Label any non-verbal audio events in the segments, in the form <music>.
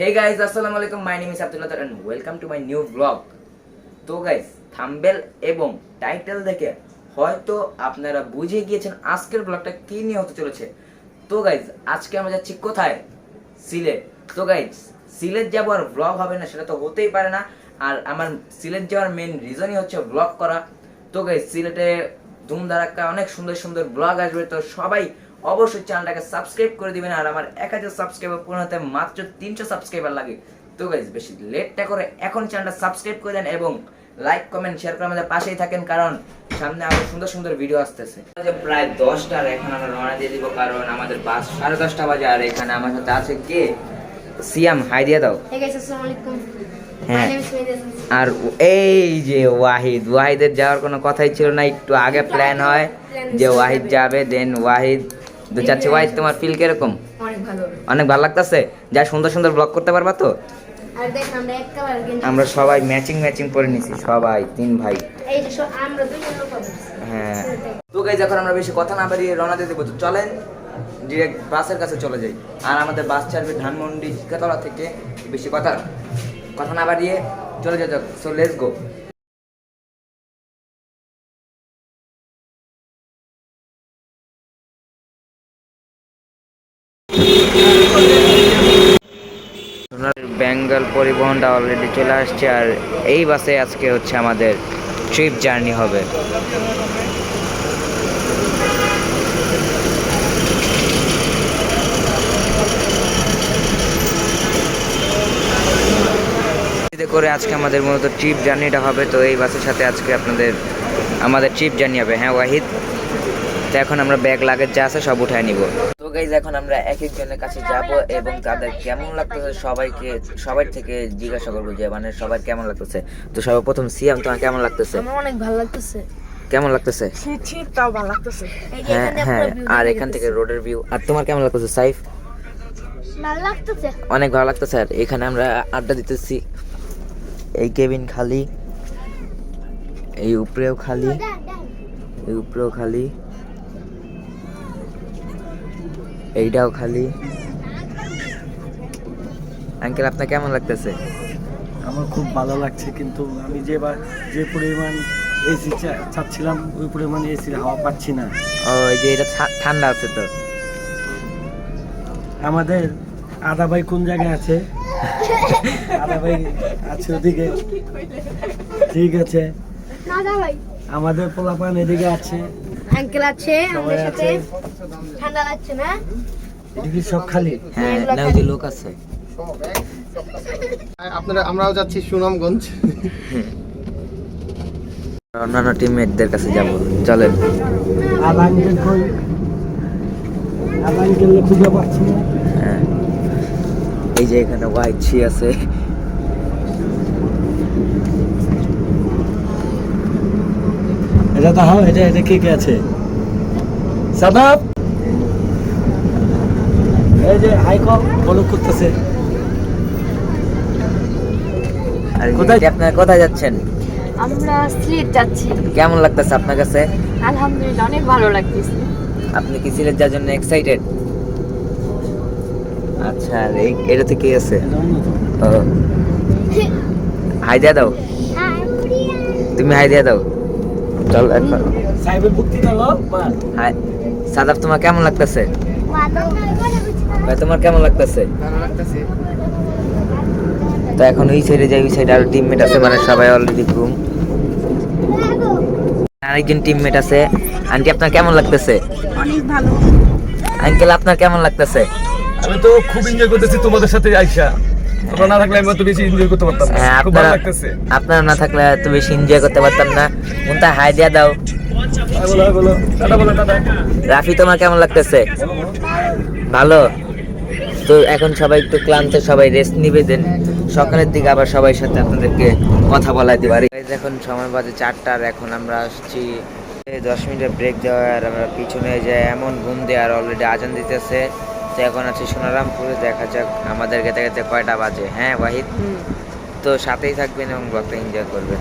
হে guys আসসালামু আলাইকুম my name is Abdullah and welcome to my new vlog তো guys thumbnail এবং title দেখে হয়তো আপনারা বুঝে গিয়েছেন আজকের ব্লগটা কি নিয়ে হতে চলেছে। তো গাইজ আজকে আমরা যাচ্ছি কোথায়? সিলেট। তো গাইজ সিলেট যাব আর ব্লগ হবে না, সেটা তো হতেই পারে না। আর আমার সিলেট যাওয়ার মেন রিজনই হচ্ছে ব্লগ করা। তো গাইজ সিলেটে ধুমধারাক্কা অনেক সুন্দর সুন্দর ব্লগ আসবে। তো সবাই অবশ্যই চ্যানেলটাকে সাবস্ক্রাইব করে দিবেন আর আমার এক হাজার সাবস্ক্রাইবার পূরণ হতে মাত্র তিনশো সাবস্ক্রাইবার লাগে। তো গাইজ বেশি লেটটা করে এখন চ্যানেলটা সাবস্ক্রাইব করে দেন এবং লাইক কমেন্ট শেয়ার করে আমাদের পাশেই থাকেন কারণ সামনে আরও সুন্দর সুন্দর ভিডিও আসতেছে। প্রায় দশটার এখন আমরা রওনা দিয়ে দিব কারণ আমাদের বাস সাড়ে দশটা বাজে আর এখানে আমার সাথে আছে কে? সিয়াম হাই দিয়ে দাও. হ্যাঁ। আর এই যে ওয়াহিদ ওয়াহিদের যাওয়ার কোনো কথাই ছিল না একটু আগে প্ল্যান হয় যে ওয়াহিদ যাবে দেন ওয়াহিদ তো চাচ্ছি ওয়াহিদ তোমার ফিল কীরকম? অনেক ভালো অনেক ভালো লাগতেছে? যা সুন্দর সুন্দর ব্লগ করতে পারবা তো? আমরা সবাই ম্যাচিং ম্যাচিং পরে নিছি সবাই তিন ভাই। হ্যাঁ। তো গাইজ এখন আমরা বেশি কথা না বাড়িয়ে রওনা দিয়ে দেবো। তো চলেন ডিরেক্ট বাসের কাছে চলে যাই। আর আমাদের বাস ছাড়বে ধানমন্ডি শিকাতলা থেকে। বেশি কথা কথা না বাড়িয়ে চলে যাও সো লেটস গো বেঙ্গল পরিবহনটা অলরেডি চলে আসছে আর এই বাসে আজকে হচ্ছে আমাদের ট্রিপ জার্নি হবে। করে আজকে আমাদের মূলত ট্রিপ জার্নিটা হবে, তো এই বাসের সাথে আজকে আপনাদের, আমাদের ট্রিপ জার্নি হবে। হ্যাঁ ওয়াহিদ? তো এখন আমরা ব্যাগ লাগেজ যা আছে সব উঠায় নিব। তো গাইজ এখন আমরা এক একজনের কাছে যাব এবং তাদের কেমন লাগতেছে সবাইকে সবার থেকে জিজ্ঞাসা করব যে মানে সবার কেমন লাগতেছে? তো সর্বপ্রথম সিয়াম তোমার কেমন লাগতেছে? আমার অনেক ভালো লাগতেছে। কেমন লাগতেছে? তাও ভালো লাগতেছে। হ্যাঁ হ্যাঁ আর এখান থেকে রোডের ভিউ আর তোমার কেমন লাগতেছে সাইফ? ভালো লাগতেছে। অনেক ভালো লাগতেছে। আর এখানে আমরা আড্ডা দিতেছি। এই কেবিন খালি এই উপরেও খালি এই উপরেও খালি। এইটাও খালি। আঙ্কেল আপনার কেমন লাগতেছে? আমার খুব ভালো লাগছে কিন্তু আমি যে বা- যে পরিমাণ এসি চাচ্ছিলাম ওই পরিমাণ এসির হাওয়া পাচ্ছি না। ও এই যে এটা ঠা- ঠান্ডা আছে তো। আমাদের আদা ভাই কোন জায়গায় আছে? <laughs> আদা ভাই আছে ওদিকে। ঠিক আছে। আমাদের পোলাপান এদিকে আছে। আঙ্কেল আছে আমাদের সাথে। ঠান্ডা লাগছে না? এদিকে সব খালি। হ্যাঁ এগুলা না ওই যে লোক আছে। আপনারা আমরাও যাচ্ছি সুনামগঞ্জ। অন্যান্য টিমমেটদের কাছে যাব। চলেন। হ্যাঁ। এই যে এখানে হোয়াইট ছি আছে। এটা হয় এটা এটা কে কে আছে? সাদাব! এই যে ফলো করতেছে কোথায়- কোথায় আপনারা কোথায় যাচ্ছেন? আমরা সিলেট যাচ্ছি। কেমন লাগতেছে আপনার কাছে? আলহামদুলিল্লাহ অনেক ভালো লাগতেছে। আপনি কি সিলেট যাওয়ার জন্য এক্সাইটেড আচ্ছা আর এই এটাতে কি আছে? ও। হাই দিয়ে দাও। তুমি হাই দিয়া দাও। চল হাই সাদাব তোমার কেমন লাগতেছে? ভাই তোমার কেমন লাগতেছে? তো এখন ওই সাইডে যাই ওই সাইডে আরও টিমমেট আছে মানে সবাই অলরেডি ঘুম আরেকজন টিমমেট আছে। আন্টি আপনার কেমন লাগতেছে? অনেক ভালো। আঙ্কেল আপনার কেমন লাগতেছে? আমি তো খুব এনজয় করতেছি তোমাদের সাথে আইসা। তোমরা না থাকলে আমি তো বেশি এনজয় করতে পারতাম না। হ্যাঁ খুব ভালো লাগতেছে। আপনারা না থাকলে এত বেশি এনজয় করতে পারতাম না। মুন্তা হাই দিয়া দাও। বলো বলো। টাটা বলো টাটা রাফি তোমার কেমন লাগতেছে? ভালো। তো এখন সবাই একটু ক্লান্ত সবাই রেস্ট নিবে দেন সকালের দিকে আবার সবাই সাথে আপনাদেরকে কথা বলাই দিব। আর এই এখন সময় বাজে চারটার এখন আমরা আসছি। দশ মিনিটের ব্রেক দেওয়ার আর আমরা পিছনে যাই এমন ঘুম দিয়ে আর অলরেডি আজান দিতেছে। তো এখন আছে সোনারামপুরে দেখা যাক আমাদের গেতে গেতে কয়টা বাজে। হ্যাঁ ওয়াহিদ? তো সাথেই থাকবেন এবং ব্লগটা এনজয় করবেন।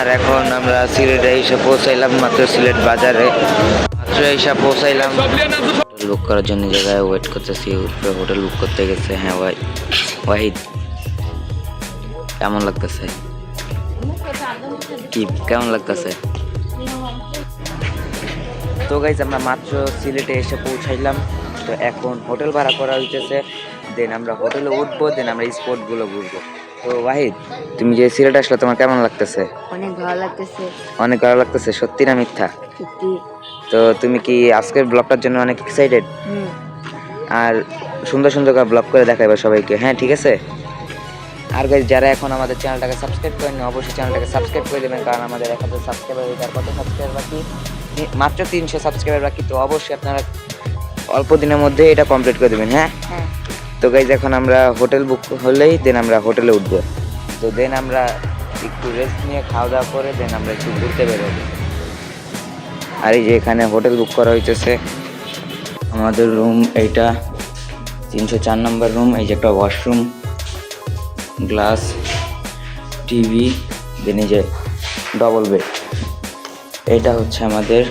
আর এখন আমরা সিলেটে এসে পৌঁছাইলাম মাত্র সিলেট বাজারে। মাত্র এসে পৌঁছাইলাম। হোটেল বুক করার জন্য জায়গায় ওয়েট করতেছি। হোটেল বুক করতে গেছে। হ্যাঁ ওয়াই ওয়াহিদ, কেমন লাগতেছে? কি, কেমন লাগতেছে? তো গাইজ আমরা মাত্র সিলেটে এসে পৌঁছাইলাম। তো এখন হোটেল ভাড়া করা হইতেছে। দেন আমরা হোটেলে উঠবো দেন আমরা স্পটগুলো ঘুরবো। তো ওয়াহিদ তুমি যে সিলেট আসলে তোমার কেমন লাগতেছে? অনেক ভালো লাগতেছে। অনেক ভালো লাগতেছে সত্যি না মিথ্যা? সত্যি। তো তুমি কি আজকের ব্লগটার জন্য অনেক এক্সাইটেড আর সুন্দর সুন্দর করে ব্লগ করে দেখাইবা সবাইকে হ্যাঁ ঠিক আছে? আর গাইজ যারা এখন আমাদের চ্যানেলটাকে সাবস্ক্রাইব করেনি অবশ্যই চ্যানেলটাকে সাবস্ক্রাইব করে দেবেন কারণ আমাদের হাজার সাবস্ক্রাইবার যার কত সাবস্ক্রাইবার বাকি? মাত্র তিনশো সাবস্ক্রাইবার বাকি তো অবশ্যই আপনারা অল্প দিনের মধ্যে এটা কমপ্লিট করে দেবেন হ্যাঁ? হ্যাঁ। তো গাইজ এখন আমরা হোটেল বুক হলেই দেন আমরা হোটেলে উঠবো। তো দেন আমরা একটু রেস্ট নিয়ে খাওয়া দাওয়া করে দেন আমরা একটু ঘুরতে বেরোবো। আর এই যে এখানে হোটেল বুক করা হইতেছে, আমাদের রুম এইটা, তিনশো চার নম্বর রুম এই যে একটা ওয়াশরুম গ্লাস টিভি দেন এই যে ডবল বেড এটা হচ্ছে আমাদের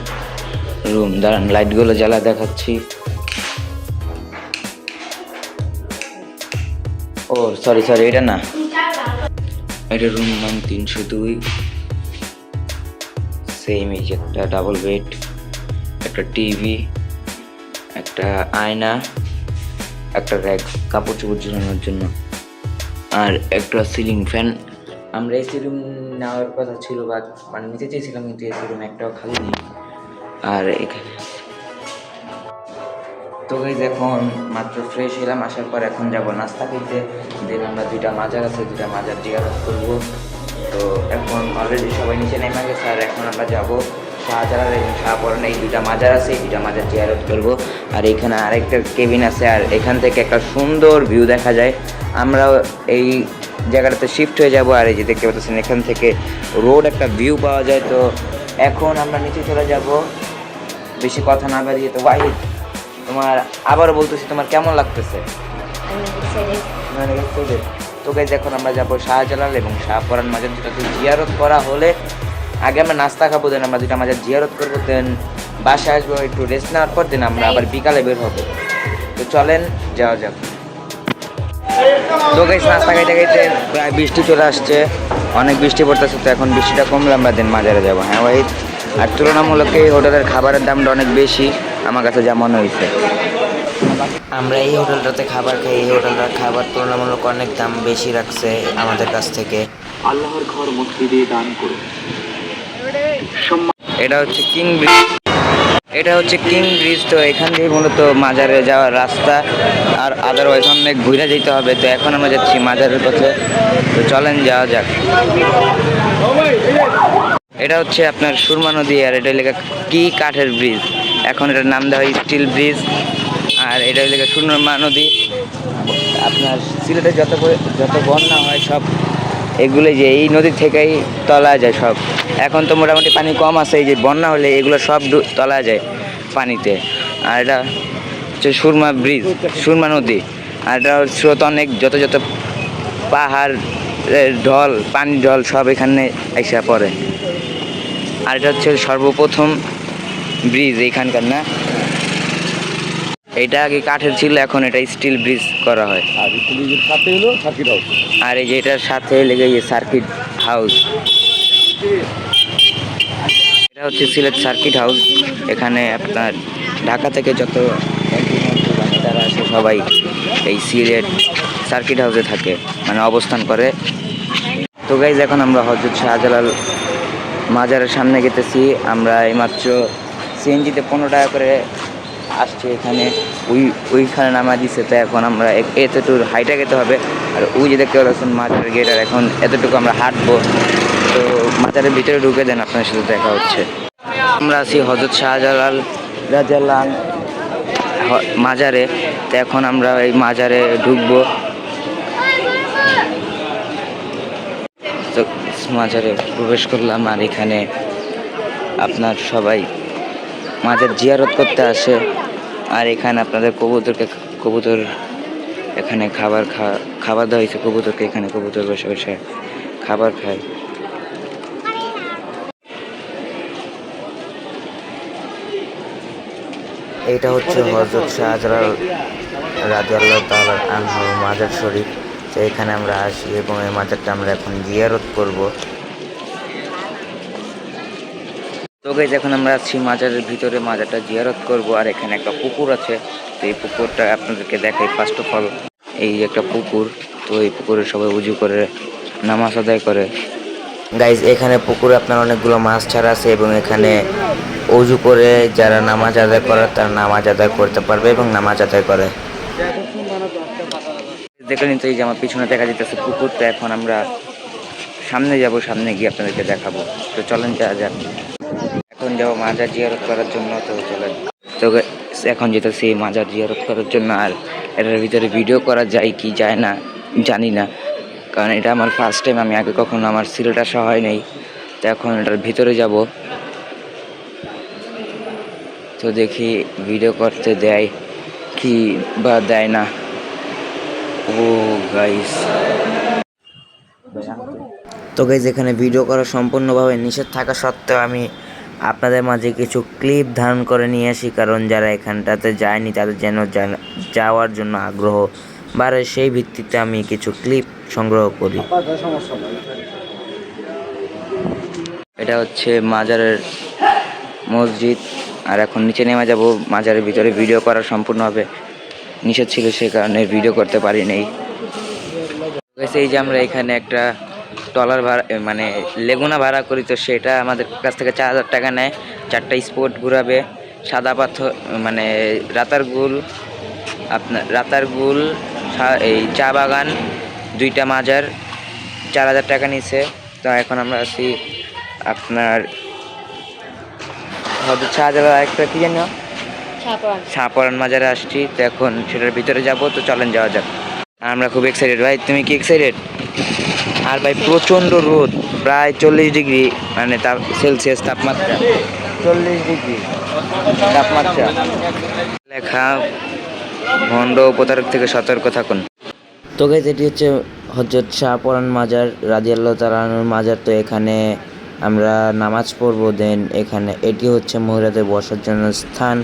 রুম দাঁড়ান লাইটগুলো জ্বালা দেখাচ্ছি। ও সরি সরি এটা না। এটা রুম নাম তিনশো দুই। সেম এই একটা ডাবল বেড একটা টিভি একটা আয়না একটা র্যাক কাপড় চোপড় ঝুলানোর জন্য। আর একটা সিলিং ফ্যান আমরা এসি রুম নেওয়ার কথা ছিল বা মানে নিতে চেয়েছিলাম কিন্তু এসি রুম একটাও খালি নেই। আর এখানে তো গাইজ এখন মাত্র ফ্রেশ হলাম আসার পর এখন যাব নাস্তা খেতে দেন আমরা দুইটা মাজার আছে, দুইটা মাজার জিজ্ঞাসা করব। তো এখন অলরেডি সবাই নিচে নেমে গেছে, আর এখন আমরা যাব শাহজালাল এবং শাহপরণ এই দুইটা মাজার আছে, এই দুইটা মাজার জিয়ারত করব। আর এখানে আরেকটা কেবিন আছে, আর এখান থেকে একটা সুন্দর ভিউ দেখা যায়। আমরাও এই জায়গাটাতে শিফট হয়ে যাব, আর এই যে দেখতে পাচ্ছেন, এখান থেকে রোড একটা ভিউ পাওয়া যায়। তো এখন আমরা নিচে চলে যাব। বেশি কথা না বাড়িয়ে তো ওয়াহিদ তোমার আবারও বলতেছি তোমার কেমন লাগতেছে? মানে? তো গাইজ এখন আমরা যাব শাহজালাল এবং শাহপরান মাজার দুটাতে জিয়ারত করা হলে আগে আমরা নাস্তা খাব দেন আমরা দুটা মাজার জিয়ারত করব দেন বাসায় আসব একটু রেস্ট নেওয়ার পর দেন আমরা আবার বিকালে বের হব। তো চলেন যাওয়া যাক। তো গাইজ নাস্তা খাইতে খাইতে প্রায় বৃষ্টি চলে আসছে অনেক বৃষ্টি পড়তেছে তো এখন বৃষ্টিটা কমলে আমরা দেন মাজারে যাব। হ্যাঁ ভাই আর তুলনামূলক এই হোটেলের খাবারের দামটা অনেক বেশি আমার কাছে যা মনে হয়েছে আমরা এই হোটেলটাতে খাবার খাই এই হোটেলটার খাবার তুলনামূলক অনেক দাম বেশি রাখছে আমাদের কাছ থেকে। আল্লাহর ঘর মসজিদে দান করুন। এটা হচ্ছে কিং ব্রিজ। এটা হচ্ছে কিং ব্রিজ তো এখান থেকে মূলত মাজারে যাওয়ার রাস্তা। আর আদারওয়াইজ অনেক ঘুরে যেতে হবে তো এখন আমরা যাচ্ছি মাজারের পথে। তো চলেন যাওয়া যাক। এটা হচ্ছে আপনার সুরমা নদী আর এটা লেখা কি কাঠের ব্রিজ? এখন এটার নাম দেওয়া হয় স্টিল ব্রিজ আর এটা লেখা সুরমা নদী। আপনার সিলেটে যত যত বন্যা হয় সব, এগুলো যে এই নদী থেকেই তলা যায় সব। এখন তো মোটামুটি পানি কম আছে, এই যে বন্যা হলে এগুলো সব তলা যায় পানিতে। আর এটা হচ্ছে সুরমা ব্রিজ, সুরমা নদী। আর এটা স্রোত অনেক, যত যত পাহাড় ঢল পানি ঢল সব এখানে এসে পড়ে। আর এটা হচ্ছে সর্বপ্রথম ব্রিজ এইখানকার না? এটা আগে কাঠের ছিল এখন এটা স্টিল ব্রিজ করা হয়। আর পুলিশের সাথে হলো সার্কিট হাউস আর এই যে এটার সাথে লেগে গিয়ে সার্কিট হাউস এটা হচ্ছে সিলেট সার্কিট হাউস এখানে আপনার ঢাকা থেকে যত তারা আসে সবাই এই সিলেট সার্কিট হাউসে থাকে মানে অবস্থান করে। তো গাইজ এখন আমরা হজরত শাহজালাল মাজারের সামনে গেতেছি। আমরা এইমাত্র সিএনজিতে পনেরো টাকা করে আসছে এখানে। ওই, ওইখানে নামা দিচ্ছে তো এখন আমরা এতটুকু হাইটা গেতে হবে। আর ওই যে দেখতে পাচ্ছেন মাজারের গেট আর এখন এতটুকু আমরা হাঁটবো। তো মাজারের ভিতরে ঢুকে দেন, আপনার সাথে দেখা হচ্ছে। আমরা আছি হজরত শাহজালাল রাজালাল মাজারে। তো এখন আমরা এই মাজারে ঢুকবো। মাজারে প্রবেশ করলাম আর এখানে আপনার সবাই মাজার জিয়ারত করতে আসে আর এখানে আপনাদের কবুতরকে কবুতর এখানে খাবার খাবার দেওয়া হয়েছে, কবুতরকে এখানে কবুতর বসে বসে খাবার খায়। এইটা হচ্ছে হজরত শাহজালাল রাজি তাল তালার আনহর মাজার শরীফ। তো এখানে আমরা আসি এবং এই মাজারটা আমরা এখন জিয়ারত করব। তো গাইজ এখন আমরা আছি মাজারের ভিতরে, মাজারটা জিয়ারত করব আর এখানে একটা পুকুর আছে। তো এই পুকুরটা আপনাদেরকে দেখাই ফার্স্ট অফ অল এই একটা পুকুর, তো এই পুকুরে সবাই উজু করে, নামাজ আদায় করে। গাইজ এখানে পুকুরে আপনার অনেকগুলো মাছ ছাড়া আছে এবং এখানে অজু করে যারা নামাজ আদায় করে, তারা নামাজ আদায় করতে পারবে এবং নামাজ আদায় করে। দেখলেন তো এই যে আমার পিছনে দেখা যেতেছে পুকুর তো এখন আমরা সামনে যাব, সামনে গিয়ে আপনাদেরকে দেখাবো। তো চলেন যা যাক। এখন যাব মাজার জিয়ারত করার জন্য, তো চলেন। তো এখন যেতেছি মাজার জিয়ারত করার জন্য, আর এটার ভিতরে ভিডিও করা যায় কি যায় না, জানি না। কারণ এটা আমার ফার্স্ট টাইম আমি আগে কখনো আমার সিলেট আসা হয় নাই। তো এখন এটার ভিতরে যাব। তো দেখি ভিডিও করতে দেয় কি বা দেয় না। ও গাইস। তো গাইজ এখানে ভিডিও করা সম্পূর্ণভাবে নিষেধ থাকা সত্ত্বেও আমি আপনাদের মাঝে কিছু ক্লিপ ধারণ করে নিয়ে আসি, কারণ যারা এখানটাতে যায়নি তাদের যেন যাওয়ার জন্য আগ্রহ বাড়ে, সেই ভিত্তিতে আমি কিছু ক্লিপ সংগ্রহ করি। এটা হচ্ছে মাজারের মসজিদ। আর এখন নিচে নেমে যাব, মাজারের ভিতরে ভিডিও করা সম্পূর্ণভাবে নিষেধ ছিল সে কারণে ভিডিও করতে পারি নাই এই যে আমরা এখানে একটা টলার ভাড়া মানে লেগুনা ভাড়া করি, তো সেটা আমাদের কাছ থেকে চার হাজার টাকা নেয়। চারটা স্পোর্ট ঘুরাবে, সাদা পাথর মানে রাতার গুল, আপনার রাতার গুল, সা- এই চা বাগান, দুইটা মাজার, চার হাজার টাকা নিছে। তো এখন আমরা আছি আপনার, হয়তো শাহজালাল একটা, কি জানো শাহপরান মাজারে আসছি তো এখন সেটার ভিতরে যাব তো চলেন যাওয়া যাক। আর আমরা খুব এক্সাইটেড ভাই তুমি কি এক্সাইটেড আর ভাই প্রচণ্ড রোদ প্রায় চল্লিশ ডিগ্রি মানে তাপ সেলসিয়াস তাপমাত্রা। চল্লিশ ডিগ্রি। তাপমাত্রা। লেখা ভণ্ড প্রতারক থেকে সতর্ক থাকুন। তো গাইজ এটি হচ্ছে হজরত শাহপরান মাজার রাজিয়াল্লাহ তালানুর মাজার। তো এখানে আমরা নামাজ পড়ব দেন এখানে এটি হচ্ছে মহিলাদের বসার জন্য স্থান।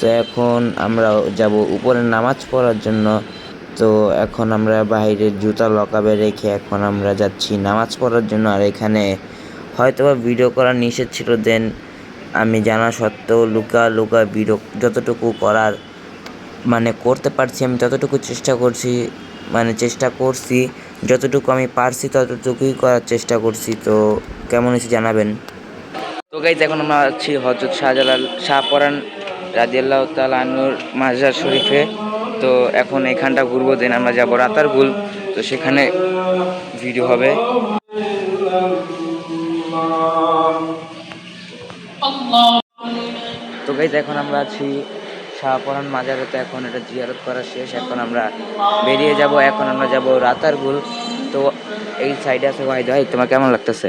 তো এখন আমরা যাব উপরে নামাজ পড়ার জন্য। তো এখন আমরা বাইরের জুতা লকাবে রেখে এখন আমরা যাচ্ছি নামাজ পড়ার জন্য। আর এখানে হয়তোবা ভিডিও করা নিষেধ ছিল, দেন আমি জানা সত্ত্বেও লুকা লুকা ভিডিও যতটুকু করার মানে করতে পারছি, আমি ততটুকু চেষ্টা করছি মানে চেষ্টা করছি, যতটুকু আমি পারছি ততটুকুই করার চেষ্টা করছি। তো কেমন হয়েছে জানাবেন? তো গাইজ এখন আমরা আছি হজরত শাহজালাল শাহপরান রাজিয়াল্লাহ তাল আনুর মাজার শরীফে। তো এখন এখানটা ঘুরবো দেন আমরা যাব রাতারগুল তো সেখানে ভিডিও হবে। তো গাইজ এখন আমরা আছি শাহপরান মাজারে। তো এখন এটা জিয়ারত করা শেষ। এখন আমরা বেরিয়ে যাব। এখন আমরা যাব রাতারগুল তো এই সাইডে আছে ভাই। ভাই তোমার কেমন লাগতেছে?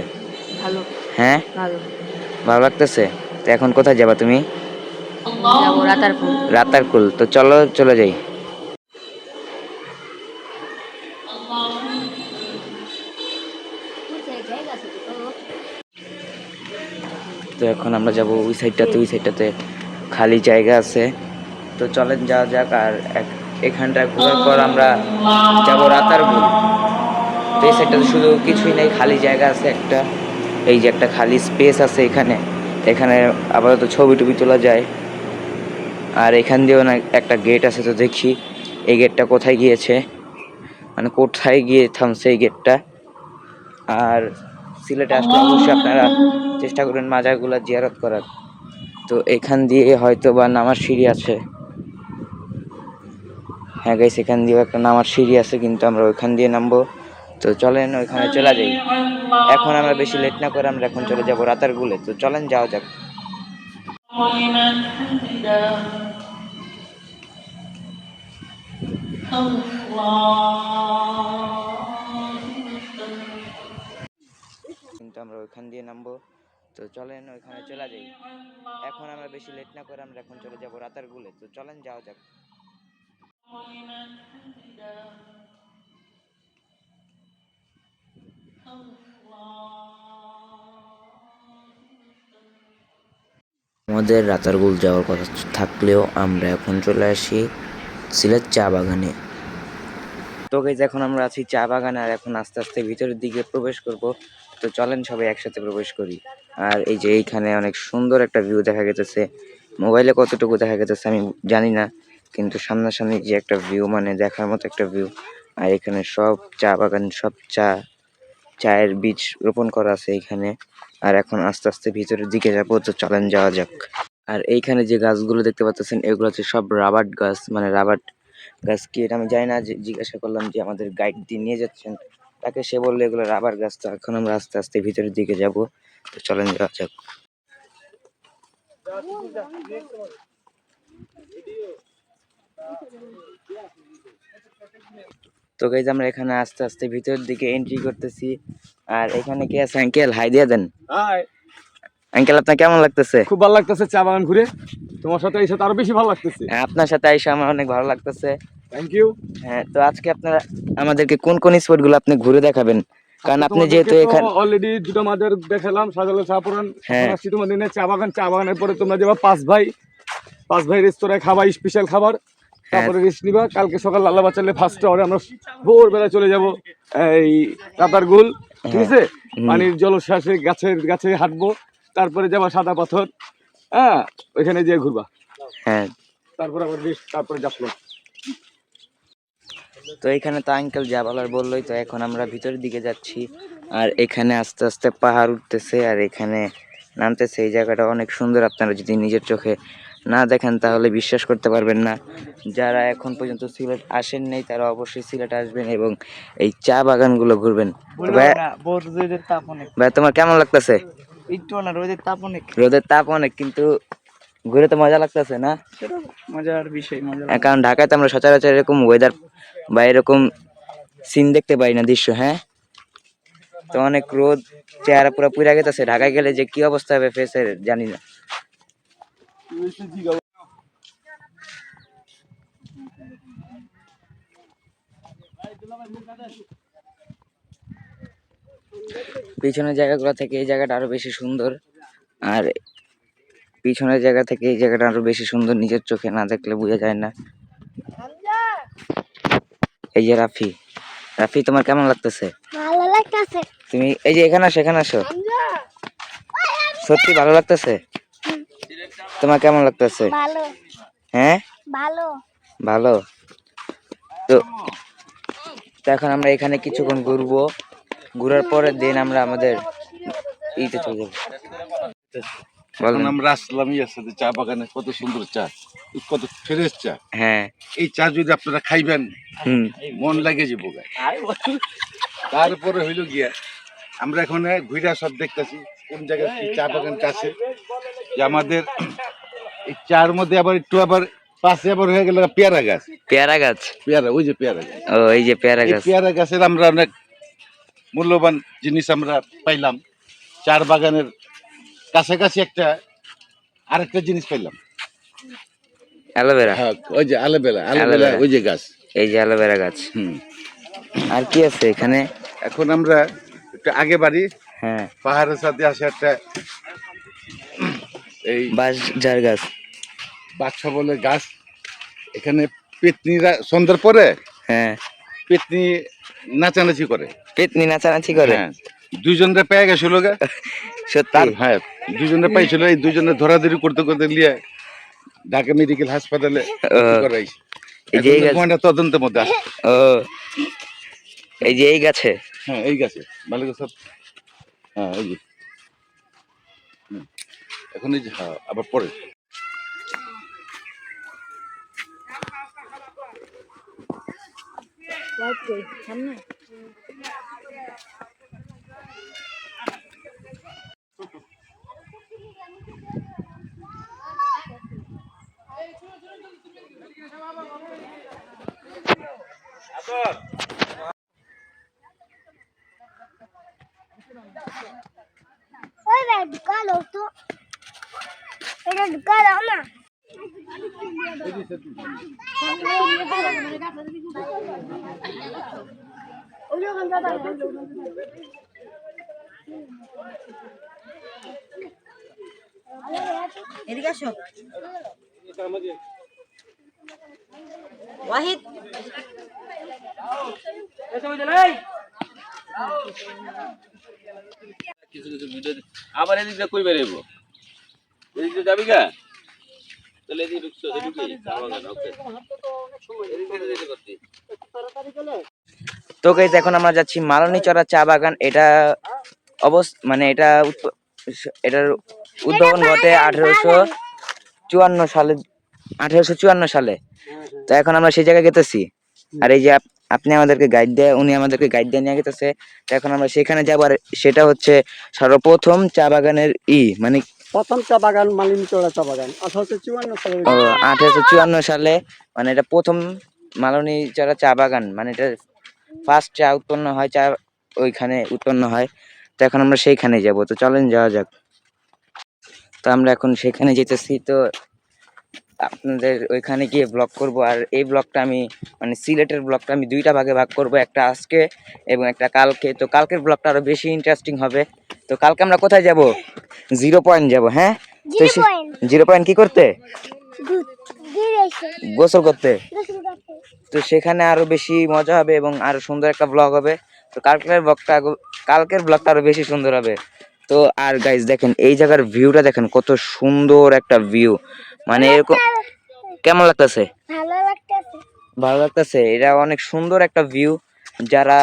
ভালো। হ্যাঁ? ভালো। ভালো লাগতেছে? তো এখন কোথায় যাবা তুমি? যাব রাতারকুল। তো চলো, চলে যাই। তো এখন আমরা যাব ওই সাইডটাতে ওই সাইডটাতে খালি জায়গা আছে। তো চলেন, যাওয়া যাক। আর এখানটা ঘোরার পর আমরা যাব রাতারপুল তো এই সাইডটাতে শুধু কিছুই নেই, খালি জায়গা আছে একটা। এই যে একটা খালি স্পেস আছে এখানে। এখানে আপাতত ছবি টবি তোলা যায়। আর এখান দিয়েও না একটা গেট আছে তো দেখি। এই গেটটা কোথায় গিয়েছে? মানে কোথায় গিয়ে থামছে এই গেটটা আর সিলেটে আসলে অবশ্যই আপনারা চেষ্টা করবেন মাজারগুলো জিয়ারত করার। তো এখান দিয়ে হয়তো বা নামার সিঁড়ি আছে। হ্যাঁ গাইস এখান দিয়েও একটা নামার সিঁড়ি আছে, কিন্তু আমরা ওইখান দিয়ে নামবো। তো চলেন, ওইখানে চলে যাই। এখন আমরা বেশি লেট না করে আমরা এখন চলে যাব রাতার গুলে তো চলেন, যাওয়া যাক। কিন্তু আমরা ওইখান দিয়ে নামবো। তো চলেন ওইখানে চলে যাই। এখন আমরা বেশি লেট না করে আমরা এখন চলে যাব রাতার গুলে। তো চলেন যাওয়া যাক। আমাদের রাতারগুল যাওয়ার কথা থাকলেও আমরা এখন চলে আসি সিলেট চা বাগানে। তো গাইজ এখন আমরা আছি চা বাগানে আর এখন আস্তে আস্তে ভিতরের দিকে প্রবেশ করব। তো চলেন সবাই একসাথে প্রবেশ করি। আর এই যে এইখানে অনেক সুন্দর একটা ভিউ দেখা গেতেছে। মোবাইলে কতটুকু দেখা গেতেছে আমি জানি না, কিন্তু সামনাসামনি যে একটা ভিউ মানে দেখার মতো একটা ভিউ আর এখানে সব চা বাগান, সব চা, চায়ের বীজ রোপণ করা আছে এখানে আর এখন আস্তে আস্তে ভিতরের দিকে যাব, তো চলেন যাওয়া যাক। আর এইখানে যে গাছগুলো দেখতে পাচ্ছেন এগুলো হচ্ছে সব রাবার গাছ মানে রাবার গাছ কি এটা আমি জানি না, যে জিজ্ঞাসা করলাম যে আমাদের গাইড দিয়ে নিয়ে যাচ্ছেন, তাকে সে বলল এগুলো রাবার গাছ, তো এখন আমরা আস্তে আস্তে ভিতরের দিকে যাব, তো চলেন যাওয়া যাক। তো গাইজ আমরা এখানে আস্তে আস্তে ভিতরের দিকে এন্ট্রি করতেছি। আর এখানে কে আছে? আঙ্কেল হাই দিয়ে দেন। হাই আঙ্কেল আপনার কেমন লাগতেছে? খুব ভালো লাগতেছে চা বাগান ঘুরে। তোমার সাথে এই সাথে আরও বেশি ভালো লাগতেছে। হ্যাঁ, আপনার সাথে আইসা আমার অনেক ভালো লাগতেছে। থ্যাংক ইউ হ্যাঁ তো আজকে আপনারা আমাদেরকে কোন কোন স্পটগুলো আপনি ঘুরে দেখাবেন? কারণ আপনি যেহেতু এখানে অলরেডি দুটো মাদের দেখালাম সাজালো চা পুরান। হ্যাঁ। তোমাদের চা বাগান। চা বাগানের পরে তোমরা যাবা পাঁচ ভাই। পাঁচ ভাই রেস্তোরাঁয় খাবার স্পেশাল খাবার। তারপরে রেস্ট নিবা কালকে সকাল লাল্লা বাচ্চালে ফার্স্ট আওয়ারে আমরা ভোরবেলা চলে যাব এই ঠিক আছে? পানির জলশ্বাসে গাছের গাছে হাঁটবো তারপরে যাবা সাদা পাথর হ্যাঁ? ওইখানে যেয়ে ঘুরবা। হ্যাঁ। তারপরে আবার রেস্ট তারপরে যাব তো এখানে তো আঙ্কেল যা বলার বললোই তো এখন আমরা ভিতরের দিকে যাচ্ছি আর এখানে আস্তে আস্তে পাহাড় উঠতেছে আর এখানে নামতেছে এই জায়গাটা অনেক সুন্দর আপনারা যদি নিজের চোখে না দেখেন তাহলে বিশ্বাস করতে পারবেন না। যারা এখন পর্যন্ত সিলেট আসেন নাই তারা অবশ্যই সিলেট আসবেন এবং এই চা বাগানগুলো ঘুরবেন। ভাইয়া তোমার কেমন লাগতেছে? একটু না রোদের তাপ অনেক। রোদের তাপ অনেক কিন্তু ঘুরে তো মজা লাগতেছে না? মজার বিষয় মজা হ্যাঁ, কারণ ঢাকায় তো আমরা সচরাচর এরকম ওয়েদার বা এরকম সিন দেখতে পাই না দৃশ্য হ্যাঁ? তো অনেক রোদ চেহারা পুরো পুরা গেতেছে ঢাকায় গেলে যে কি অবস্থা হবে ফেসের জানি না। পিছনের জায়গাগুলো থেকে এই জায়গাটা আরও বেশি সুন্দর। আর পিছনের জায়গা থেকে এই জায়গাটা আরও বেশি সুন্দর নিজের চোখে না দেখলে বোঝা যায় না। এই যে রাফি রাফি তোমার কেমন লাগতেছে? ভালো লাগতেছে। তুমি এই যে এখানে আসো এখানে আসো। সত্যি ভালো লাগতেছে? তোমার কেমন লাগতেছে? হ্যাঁ? ভালো। ভালো? তো তো এখন আমরা এখানে কিছুক্ষণ ঘুরবো। ঘুরার পরে দিন আমরা আমাদের ইতে চলে যাব। বলেন। আমরা আসলাম ইয়ার চা বাগানে কত সুন্দর চা কত ফ্রেশ চা। হ্যাঁ। এই চা যদি আপনারা খাইবেন হুম। মন লাগে যাব গায়ে। তারপরে হইল গিয়া আমরা এখন ঘুরা সব দেখতেছি কোন জায়গায় চা বাগানটা আছে। যে আমাদের এই চার মধ্যে আবার একটু আবার পাশে আবার হয়ে গেল পেয়ারা গাছ। পেয়ারা গাছ? পেয়ারা ওই যে পেয়ারা গাছ। ও এই যে পেয়ারা গাছ। পেয়ারা গাছের আমরা অনেক মূল্যবান জিনিস আমরা পাইলাম। চার বাগানের কাছাকাছি একটা আরেকটা জিনিস পাইলাম। অ্যালোভেরা হ্যাঁ ওই যে আলোবেলা আলোবেলা অ্যালোভেরা। ওই যে গাছ। এই যে অ্যালোভেরা গাছ। হুম। আর কি আছে এখানে? এখন আমরা একটু আগে বাড়ি হ্যাঁ। পাহাড়ের সাথে আসে একটা এই বাঁশ ঝাড় গাছ। বাচ্চা বলে গাছ। এখানে পেতনিরা সন্ধ্যার পরে হ্যাঁ। পেতনি নাচানাচি করে। পেতনি নাচানাচি করে। হ্যাঁ। দুইজনরা পেয়ে গেছিল <laughs> গা তার হ্যাঁ দুজনে পাইছিল এই দুজনে ধরাধরি করতে করতে নিয়ে ঢাকা মেডিকেল হাসপাতালে এখন তদন্তের মধ্যে ও। এই যে এই গাছে। হ্যাঁ এই গাছে। ভালো সব হ্যাঁ এই। এখন এই যে হ্যাঁ আবার পরে। ওই রে ঢুকালো তো এটা ঢুকালো না এদিকে আসো। ওয়াহিদ। কিছু কিছু ভিডিও আবার এদিক কই বেরোবো এদিক যাবি গা তাহলে এদিকে ঢুকছো এদিকে ওকে এদিক দিয়ে যেতে করতি তো গাইজ এখন আমরা যাচ্ছি মালনী চড়া চা বাগান। এটা অবস মানে এটা এটার উদ্ভাবন ঘটে আঠেরোশো চুয়ান্ন সালে আঠেরোশো চুয়ান্ন সালে। তো এখন আমরা সেই জায়গায় গেতেছি। আর এই যে আপনি আমাদেরকে গাইড দেয় উনি আমাদেরকে গাইড দিয়ে নিয়ে গেতেছে। তো এখন আমরা সেখানে যাব আর সেটা হচ্ছে সর্বপ্রথম চা বাগানের ই মানে প্রথম চা বাগান, মালিনী চড়া চা বাগান, আঠারোশো চুয়ান্ন সালে। আঠারোশো চুয়ান্ন সালে মানে এটা প্রথম মালনী চড়া চা বাগান মানে এটা ফার্স্ট চা উৎপন্ন হয়, চা ওইখানে উৎপন্ন হয়। তো এখন আমরা সেইখানে যাব, তো চলেন যাওয়া যাক। তো আমরা এখন সেখানে যেতেছি, তো আপনাদের ওইখানে গিয়ে ব্লগ করব, আর এই ব্লগটা আমি মানে সিলেটের ব্লগটা আমি দুইটা ভাগে ভাগ করব, একটা আজকে এবং একটা কালকে। তো কালকের ব্লগটা আরও বেশি ইন্টারেস্টিং হবে। তো কালকে আমরা কোথায় যাব? জিরো পয়েন্ট যাব হ্যাঁ? তো জিরো পয়েন্ট কি করতে? গোসল করতে। তো সেখানে আরও বেশি মজা হবে এবং আরও সুন্দর একটা ব্লগ হবে। তো কালকের ব্লগটা কালকের ব্লগটা আরও বেশি সুন্দর হবে। তো আর গাইজ দেখেন এই জায়গার ভিউটা দেখেন কত সুন্দর একটা ভিউ মানে এরকম কেমন লাগতেছে? ভালো লাগতেছে। ভালো লাগতেছে। এটা অনেক সুন্দর একটা ভিউ যারা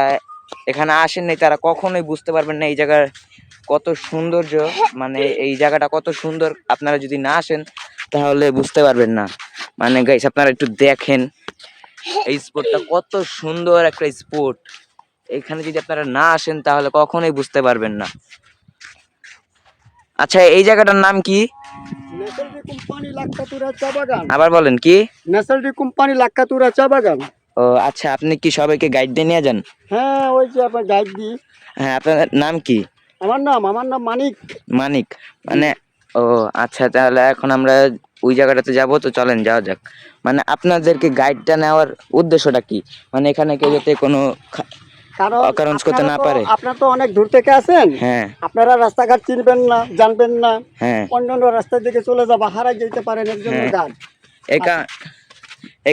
এখানে আসেননি তারা কখনোই বুঝতে পারবেন না এই জায়গার কত সৌন্দর্য মানে এই জায়গাটা কত সুন্দর। আপনারা যদি না আসেন তাহলে বুঝতে পারবেন না। মানে গাইস আপনারা একটু দেখেন। এই স্পোর্টটা কত সুন্দর একটা স্পোর্ট এখানে যদি আপনারা না আসেন তাহলে কখনোই বুঝতে পারবেন না। আচ্ছা এই জায়গাটার নাম কি? আবার বলেন কি? নেসালডি কোম্পানি লাক্কাতুরা চা বাগান ও আচ্ছা আপনি কি সবাইকে গাইড দিয়ে নিয়ে যান? হ্যাঁ ওই যে আপনার গাইড দিই হ্যাঁ আপনার নাম কি? আমার নাম আমার নাম মানিক। মানিক মানে ও আচ্ছা তাহলে এখন আমরা ওই জায়গাটাতে যাব তো চলেন যাওয়া যাক। মানে আপনাদেরকে গাইডটা নেওয়ার উদ্দেশ্যটা কি? মানে এখানে কেউ যাতে কোনো কারণ করতে আপনারা না তো- পারে। আপনারা তো অনেক দূর থেকে আসেন। হ্যাঁ। আপনারা রাস্তাঘাট চিনবেন না জানবেন না। হ্যাঁ। রাস্তার দিকে চলে যাবা যেতে পারেন হ্যাঁ। গান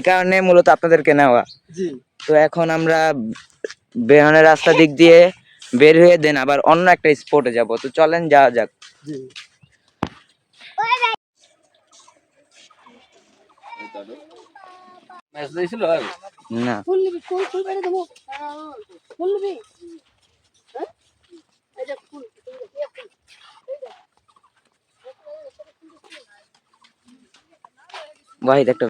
কারণে মূলত আপনাদেরকে নেওয়া। তো এখন আমরা বেরোনের রাস্তা দিক দিয়ে বের হয়ে দেন আবার অন্য একটা স্পটে যাব। তো চলেন যাওয়া যাক। না। হ্যাঁ? এই যে ফুল এই ফুল ওয়াহিদ একটা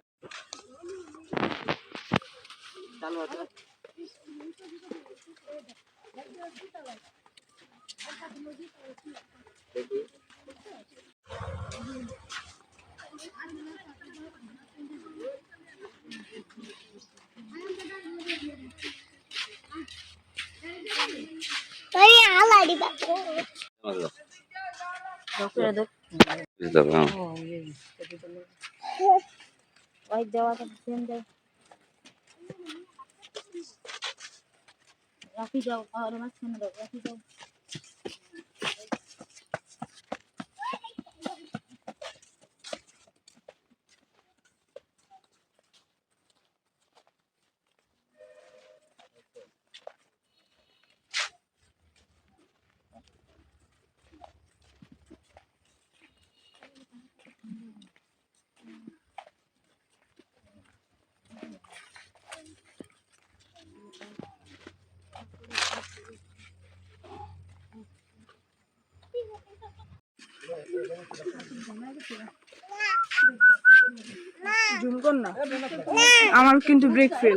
এই আলাই দিবা ডক্টর দেখ ওয়াহিদ দেওয়া তো সেম দেয় রাখি যাও আর মাঝখানে দাও রাখি যাও want him to break free.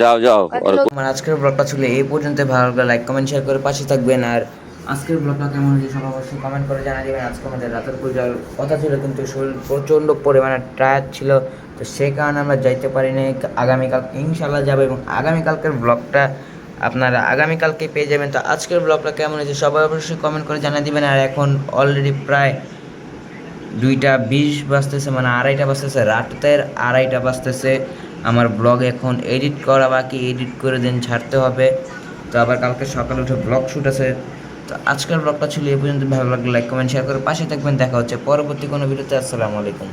যাও যাও আমার আজকের ব্লগটা ছিল এই পর্যন্ত। ভালো লাগলে লাইক কমেন্ট শেয়ার করে পাশে থাকবেন। আর আজকের ব্লগটা কেমন হয়েছে সব অবশ্যই কমেন্ট করে জানা দেবেন। আজকে আমাদের রাতের পূজার কথা ছিল কিন্তু শরীর প্রচণ্ড পরিমাণে টায়ার্ড ছিল। তো সেই কারণে আমরা যাইতে পারিনি। আগামীকাল ইনশাল্লাহ যাব এবং আগামীকালকের ব্লগটা আপনারা আগামীকালকে পেয়ে যাবেন। তো আজকের ব্লগটা কেমন হয়েছে সবাই অবশ্যই কমেন্ট করে জানা দিবেন। আর এখন অলরেডি প্রায় দুইটা বিশ বাজতেছে মানে আড়াইটা বাজতেছে, রাতের আড়াইটা বাজতেছে। আমার ব্লগ এখন এডিট করা বাকি, এডিট করে দিন ছাড়তে হবে। তো আবার কালকে সকালে উঠে ব্লগ শ্যুট আছে। তো আজকের ব্লগটা ছিল এই পর্যন্ত, ভালো লাগলে লাইক কমেন্ট শেয়ার করে পাশে থাকবেন। দেখা হচ্ছে পরবর্তী কোনো ভিডিওতে। আসসালামু আলাইকুম।